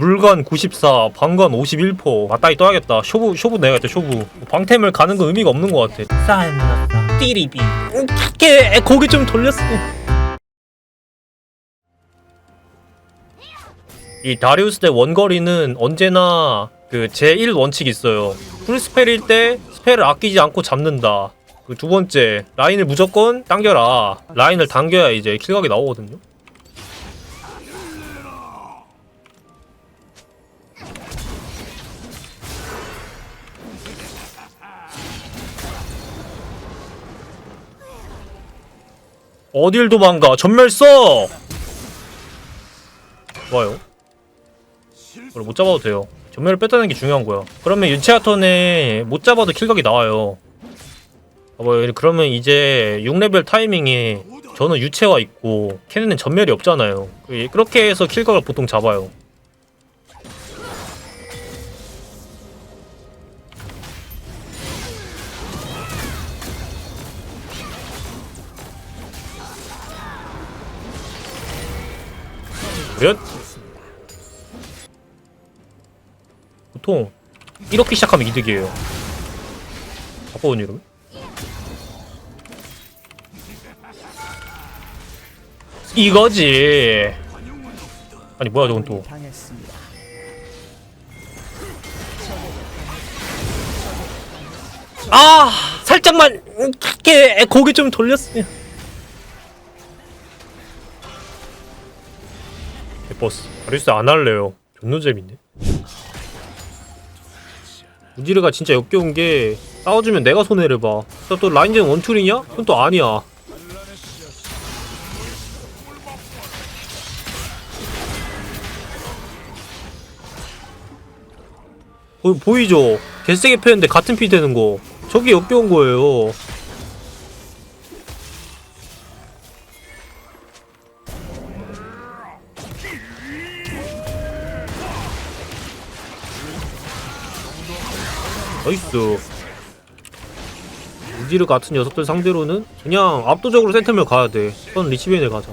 물간 94, 방관 51%. 맞다이 떠야겠다. 쇼부 쇼부 내야겠다. 쇼부. 방템을 가는 건 의미가 없는 것 같아. 싸했났다. 띠리비. 깨 고개 좀 돌렸어. 이 다리우스 대 원거리는 언제나 그 제1 원칙이 있어요. 풀스펠일 때 스펠을 아끼지 않고 잡는다. 그 두 번째 라인을 무조건 당겨라. 라인을 당겨야 이제 킬각이 나오거든요. 어딜 도망가? 전멸 써 좋아요. 그걸 못 잡아도 돼요. 전멸을 뺐다는 게 중요한 거야. 그러면 유체아 턴에 못 잡아도 킬각이 나와요. 봐봐요. 그러면 이제 6레벨 타이밍에 저는 유체가 있고 캐넨은 전멸이 없잖아요. 그- 그렇게 해서 킬각을 보통 잡아요 몇? 보통 이렇게 시작하면 이득이에요. 바꿔보니 그러면? 이거지. 아니 뭐야 저건 또? 아 살짝만 이렇게 고개 좀 돌렸으면. 버스 아리스 안 할래요. 존나 재밌네. 우지르가 진짜 역겨운 게 싸워주면 내가 손해를 봐. 또, 또 라인전 원툴이냐? 그건 또 아니야. 보, 보이죠? 개세게 패는데 같은 피 되는 거. 저게 역겨운 거예요. 나이스. 우지르 같은 녀석들 상대로는 그냥 압도적으로 센터면 가야 돼. 선 리치베인을 가자.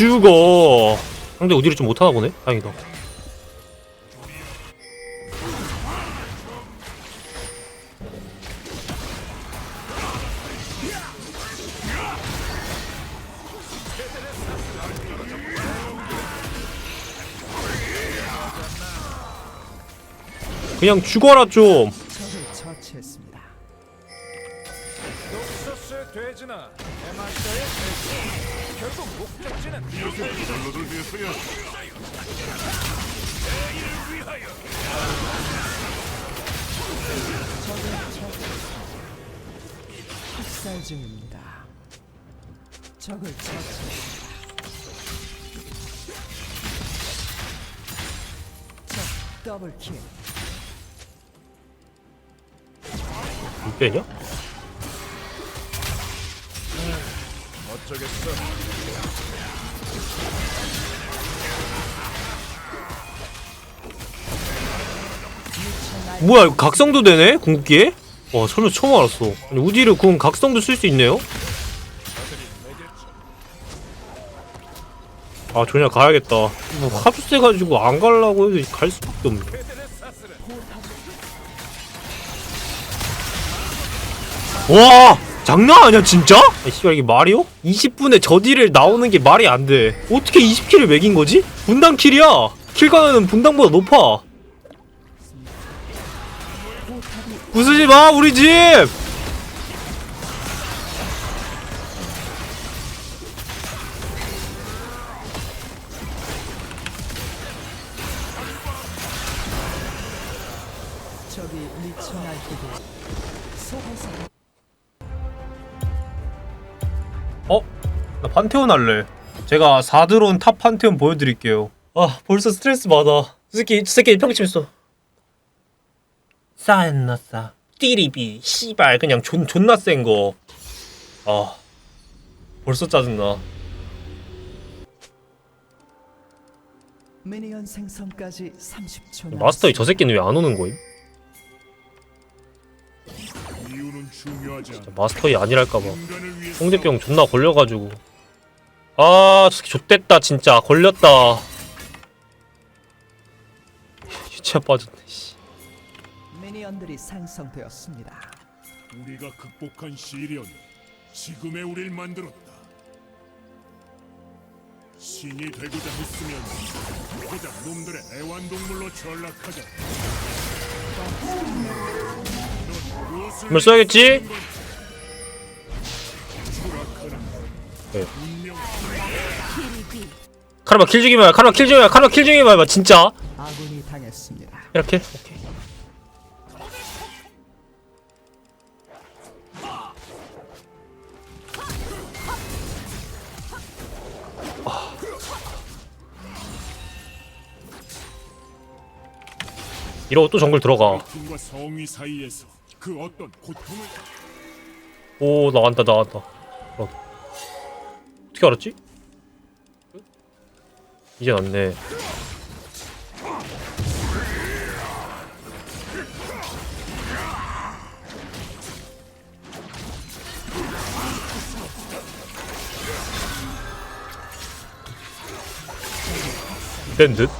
죽어. 상대 우디를 좀 못하나 보네. 다행이다. 그냥 죽어라 좀. 학살 중입니다. 적을 처치했습니다. 적 더블 킬. 못 빼냐? 어쩌겠어 뭐야 이거 각성도 되네? 궁극기에? 와 설마 처음 알았어 아니 우디르 궁 각성도 쓸 수 있네요? 아 조냐 가야겠다 뭐 합수 해가지고 안 가려고 해도 갈 수밖에 없네 와 장난 아니야 진짜? 아 씨발 이게 말이요? 20분에 저 딜을 나오는 게 말이 안돼 어떻게 20킬을 매긴 거지? 분당 킬이야 킬가는 분당보다 높아 부수지 마 우리 집 어? 나 판테온 할래. 제가 4드론 탑 판테온 보여드릴게요. 아, 벌써 스트레스 받아. 이 새끼, 이 새끼 평침 있어. 싸 했나 싸. 띠리비 씨발 그냥 존, 존나 센거 아 벌써 짜증나 미니언 생성까지 30초 마스터이 저 새끼는 왜 안 오는 거임? 이유는 중요하지 않아. 마스터이 아니랄까봐 인간을 위해 홍대병 존나 걸려가지고 아저 새끼 좆됐다 진짜 걸렸다 유치아 빠졌네 씨. 미니언들이 생성되었습니다. 우리가 극복한 시련이 지금의 우리를 만들었다. 신이 되고자 했으면 고작 놈들의 애완동물로 전락하자. 넌 무엇을 힘을 써야겠지? 추락하는 네. 운명 카르마 킬 중이 마야 카르마 킬 중이 마야 카르마 킬 중이 마야 진짜 아군이 당했습니다. 이렇게 오케이 이러고 또 정글 들어가 고통과 성위 사이에서 그 어떤 고통을 오 나간다 나간다 어. 어떻게 알았지? 이제 났네 된 듯?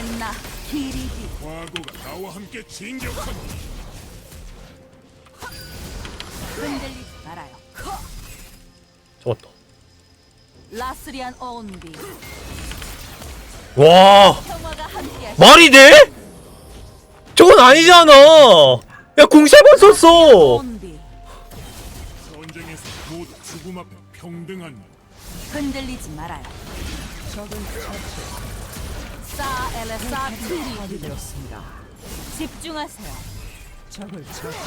가엔나 기리비 과거가 나와 함께 진격한 흔들리지 말아요. 잡았다 라스리안 온비 와 평화가 함께하시. 말이 돼? 저건 아니잖아. 야 공 세 번 썼어. 온비 전쟁에서 모두 죽음 앞에 평등한 흔들리지 말아요. 적을 처치 사 엘레사 기리비 처리되었습니다. 집중하세요. 적을 처치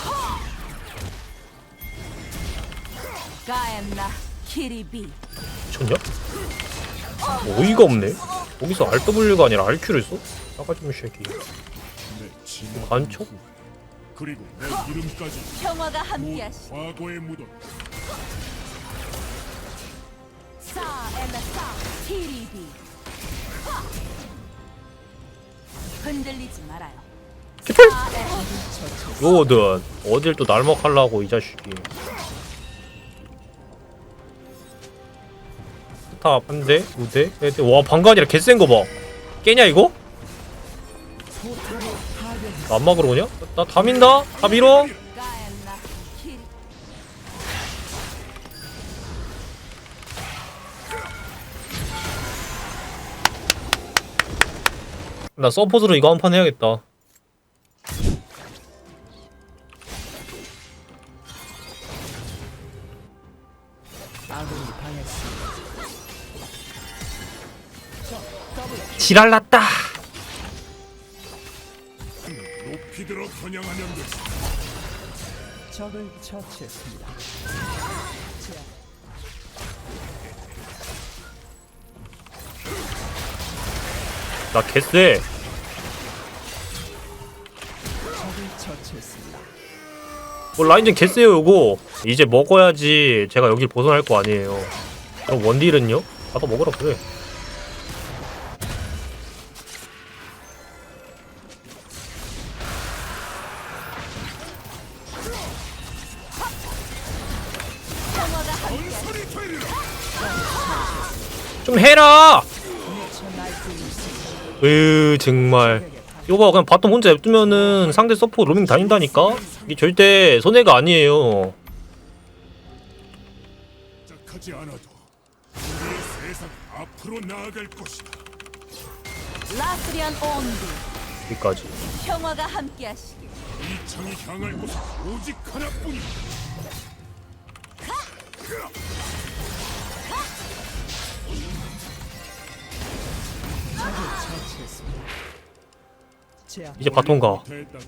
가엔나 기리비 미쳤냐? 어이가 없네. 거기서 RW가 아니라 RQ를 써? 나가지 마 새끼. 내 진화 간촉? 그리고 내 이름까지 평화가 함께하시. 과거에 묻었다. 사 엘레사 기리비 흔들리지 말아요. 키플. 사 엘레사 요거든. 어딜 또 날먹하려고 이 자식이. 스탑 한 대, 두 대, 세 대. 와 아니라 개센 거 봐. 깨냐 이거? 나안 막으러 오냐? 나 다 민다. 다 밀어. 나 서폿으로 이거 한 판 해야겠다. 지랄났다. 높이 들어 겨냥하면 돼. 적을 처치했습니다. 나 개쎄. 적을 처치했습니다. 뭐 라인전 개쎄요 요거. 이제 먹어야지 제가 여길 벗어날 거 아니에요. 그럼 원딜은요? 받아 먹으라 그래. 좀 해라. 있습니다. 으 정말. 이거 봐 그냥 바텀 혼자 냅두면은 상대 서포 로밍 다닌다니까? 이게 절대 손해가 아니에요. 착하지 않아도 우리의 세상 앞으로 나아갈 것이다. 라스리안 온비 여기까지. 평화가 함께하시. 이 창이 향할 곳은 오직 하나뿐이다. 적을 처치했습니다. 이제 바톤 가. 대다가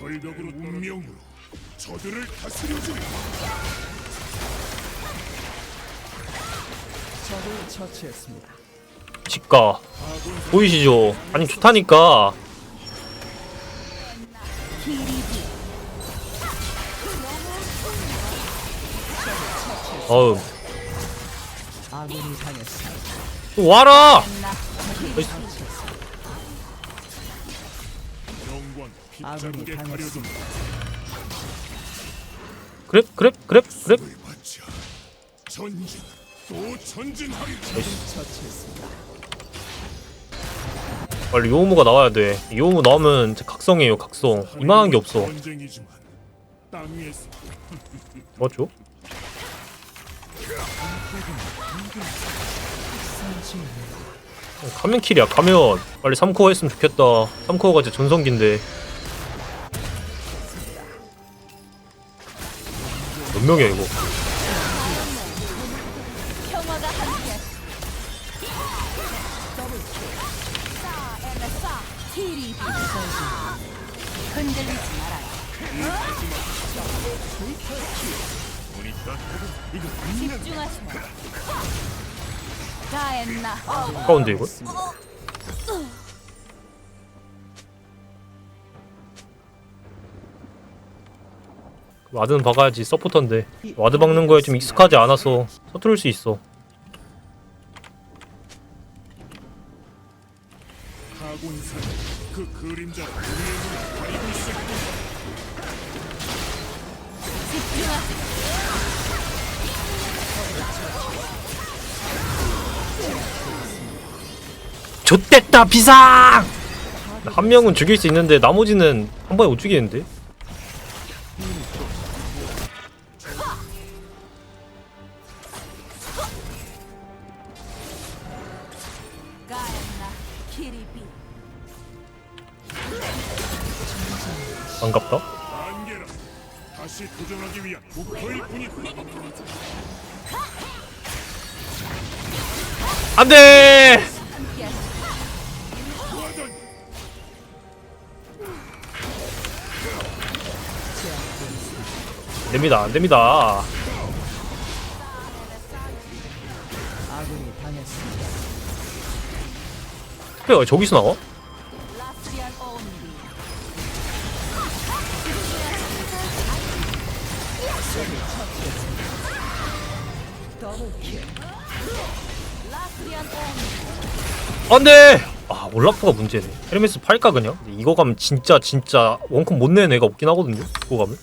벌벽으로 운명으로 저들을 다스려 주리. 적을 처치했습니다. 집가 보이시죠? 아니 좋다니까 어우 아군이 당했습니다. 또 와라 영광 아군이 당했습니다. 그래 그래 그래 그래. 전진 또 전진하리 처치했습니다. 빨리 요우무가 나와야 돼. 요우무 나오면 각성이에요 각성. 이만한 게 없어. 전쟁이지만 땅 위에서 맞죠? 가면 킬이야 가면. 빨리 3코어 했으면 좋겠다. 3코어가 진짜 전성기인데 면. 가엔나. 가까운데 이거? 와드는 박아야지 서포터인데 와드 박는 거에 좀 익숙하지 않아서 서투를 수 있어. 좆됐다 비상! 한 명은 죽일 수 있는데 나머지는 한 번에 못 죽이는데? 하기 위한 목표일 뿐이다 안돼! 안됩니다 아군이 당했습니다. 그래 저기서 나와? 안돼! 아 올라프가 문제네 헤르메스 팔까 그냥? 이거 가면 진짜 진짜 원컵 못 내는 애가 없긴 하거든요 이거 가면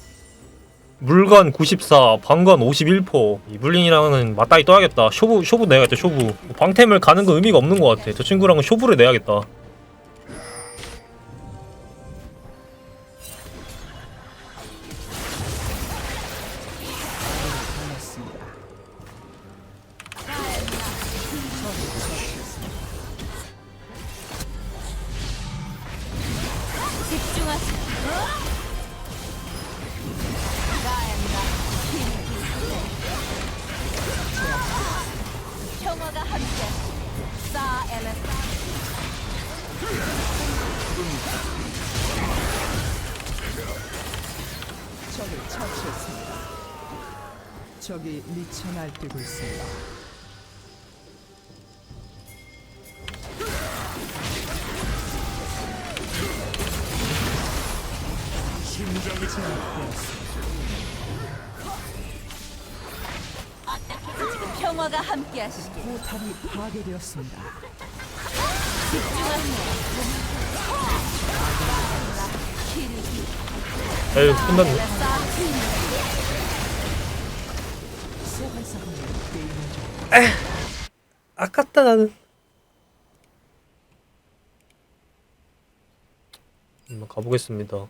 물간 94 방관 51% 이블린이랑은 맞다이 떠야겠다 쇼부 쇼부 내야겠다 쇼부 방템을 가는 건 의미가 없는 것 같아 저 친구랑은 쇼부를 내야겠다. 적을 처치했습니다. 적이 미쳐 날뛰고 있습니다. 심장이 평화가 함께하시길. 포탑이 파괴되었습니다. 키리비. 에휴 끝났네. 아깝다 나는. 한번 가보겠습니다